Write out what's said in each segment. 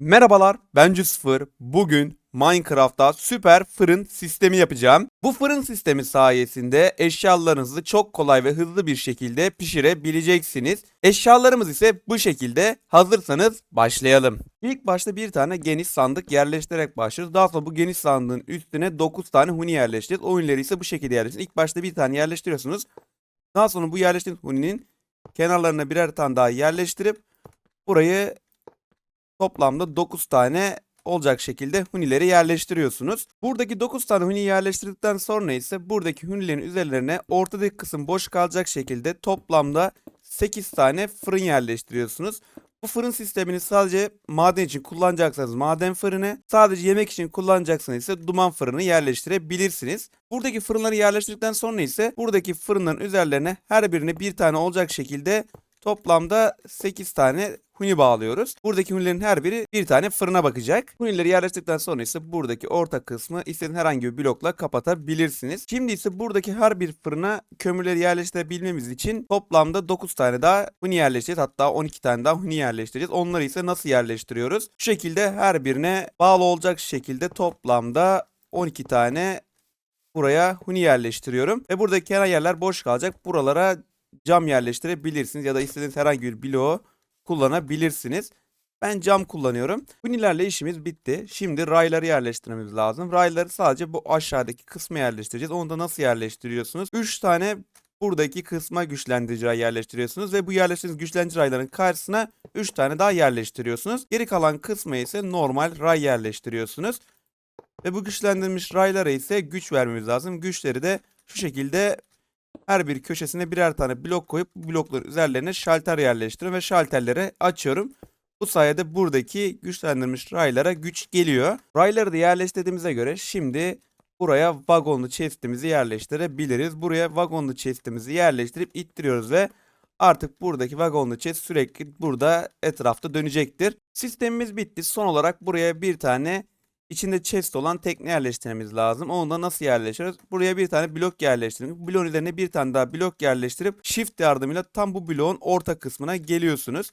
Merhabalar, ben Sıfır. Bugün Minecraft'ta süper fırın sistemi yapacağım. Bu fırın sistemi sayesinde eşyalarınızı çok kolay ve hızlı bir şekilde pişirebileceksiniz. Eşyalarımız ise bu şekilde. Hazırsanız başlayalım. İlk başta bir tane geniş sandık yerleştirerek başlıyoruz. Daha sonra bu geniş sandığın üstüne 9 tane huni yerleştireceğiz. O hunileri ise bu şekilde yerleştireceğiz. İlk başta bir tane yerleştiriyorsunuz. Daha sonra bu yerleştirdiğiniz huninin kenarlarına birer tane daha yerleştirip burayı toplamda 9 tane olacak şekilde hunileri yerleştiriyorsunuz. Buradaki 9 tane huni yerleştirdikten sonra ise buradaki hunilerin üzerlerine ortadaki kısım boş kalacak şekilde toplamda 8 tane fırın yerleştiriyorsunuz. Bu fırın sistemini sadece maden için kullanacaksanız maden fırını, sadece yemek için kullanacaksanız ise duman fırını yerleştirebilirsiniz. Buradaki fırınları yerleştirdikten sonra ise buradaki fırınların üzerlerine her birine bir tane olacak şekilde Toplamda 8 tane huni bağlıyoruz. Buradaki hunilerin her biri bir tane fırına bakacak. Hunileri yerleştirdikten sonra ise buradaki orta kısmı istediğiniz herhangi bir blokla kapatabilirsiniz. Şimdi ise buradaki her bir fırına kömürleri yerleştirebilmemiz için toplamda 9 tane daha huni yerleştireceğiz. Hatta 12 tane daha huni yerleştireceğiz. Onları ise nasıl yerleştiriyoruz? Şu şekilde her birine bağlı olacak şekilde toplamda 12 tane buraya huni yerleştiriyorum. Ve buradaki kenar yerler boş kalacak. Buralara cam yerleştirebilirsiniz ya da istediğiniz herhangi bir bloğu kullanabilirsiniz. Ben cam kullanıyorum. Hunilerle işimiz bitti. Şimdi rayları yerleştirmemiz lazım. Rayları sadece bu aşağıdaki kısma yerleştireceğiz. Onu da nasıl yerleştiriyorsunuz? 3 tane buradaki kısma güçlendirici ray yerleştiriyorsunuz ve bu yerleştirdiğiniz güçlendirici rayların karşısına 3 tane daha yerleştiriyorsunuz. Geri kalan kısma ise normal ray yerleştiriyorsunuz. Ve bu güçlendirilmiş raylara ise güç vermemiz lazım. Güçleri de şu şekilde her bir köşesine birer tane blok koyup bu blokların üzerlerine şalter yerleştiriyorum ve şalterleri açıyorum. Bu sayede buradaki güçlendirilmiş raylara güç geliyor. Rayları da yerleştirdiğimize göre şimdi buraya vagonlu chestimizi yerleştirebiliriz. Buraya vagonlu chestimizi yerleştirip ittiriyoruz ve artık buradaki vagonlu chest sürekli burada etrafta dönecektir. Sistemimiz bitti. Son olarak buraya bir tane içinde chest olan tekne yerleştirmemiz lazım. Onu da nasıl yerleştiriyoruz? Buraya bir tane blok yerleştirin. Bu bloğun üzerine bir tane daha blok yerleştirip shift yardımıyla tam bu bloğun orta kısmına geliyorsunuz.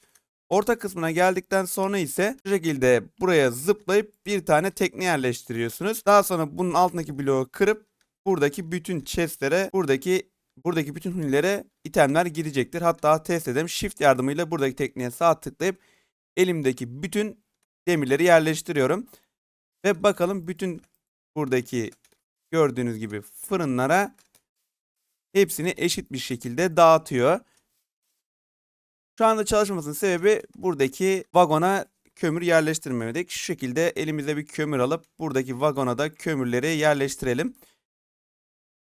Orta kısmına geldikten sonra ise şu şekilde buraya zıplayıp bir tane tekne yerleştiriyorsunuz. Daha sonra bunun altındaki bloğu kırıp buradaki bütün chestlere, buradaki buradaki bütün hunilere itemler girecektir. Hatta test edelim. Shift yardımıyla buradaki tekneye sağ tıklayıp elimdeki bütün demirleri yerleştiriyorum. Ve bakalım bütün buradaki gördüğünüz gibi fırınlara hepsini eşit bir şekilde dağıtıyor. Şu anda çalışmasının sebebi buradaki vagona kömür yerleştirmemedik. Şu şekilde elimize bir kömür alıp buradaki vagona da kömürleri yerleştirelim.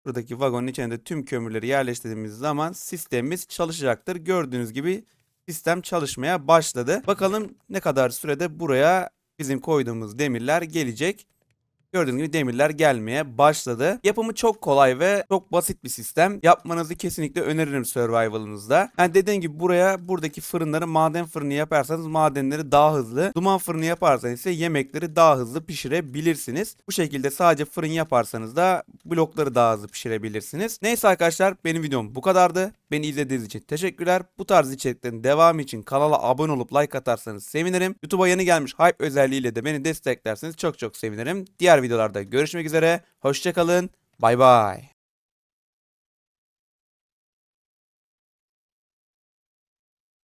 Buradaki vagonun içinde tüm kömürleri yerleştirdiğimiz zaman sistemimiz çalışacaktır. Gördüğünüz gibi sistem çalışmaya başladı. Bakalım ne kadar sürede buraya bizim koyduğumuz demirler gelecek. Gördüğünüz gibi demirler gelmeye başladı. Yapımı çok kolay ve çok basit bir sistem. Yapmanızı kesinlikle öneririm survival'ınızda. Yani dediğim gibi buraya buradaki fırınları maden fırını yaparsanız madenleri daha hızlı. Duman fırını yaparsanız ise yemekleri daha hızlı pişirebilirsiniz. Bu şekilde sadece fırın yaparsanız da blokları daha hızlı pişirebilirsiniz. Neyse arkadaşlar benim videom bu kadardı. Beni izlediğiniz için teşekkürler. Bu tarz içeriklerin devamı için kanala abone olup like atarsanız sevinirim. YouTube'a yeni gelmiş hype özelliğiyle de beni desteklerseniz çok çok sevinirim. Diğer videolarda görüşmek üzere. Hoşçakalın. Bay bay.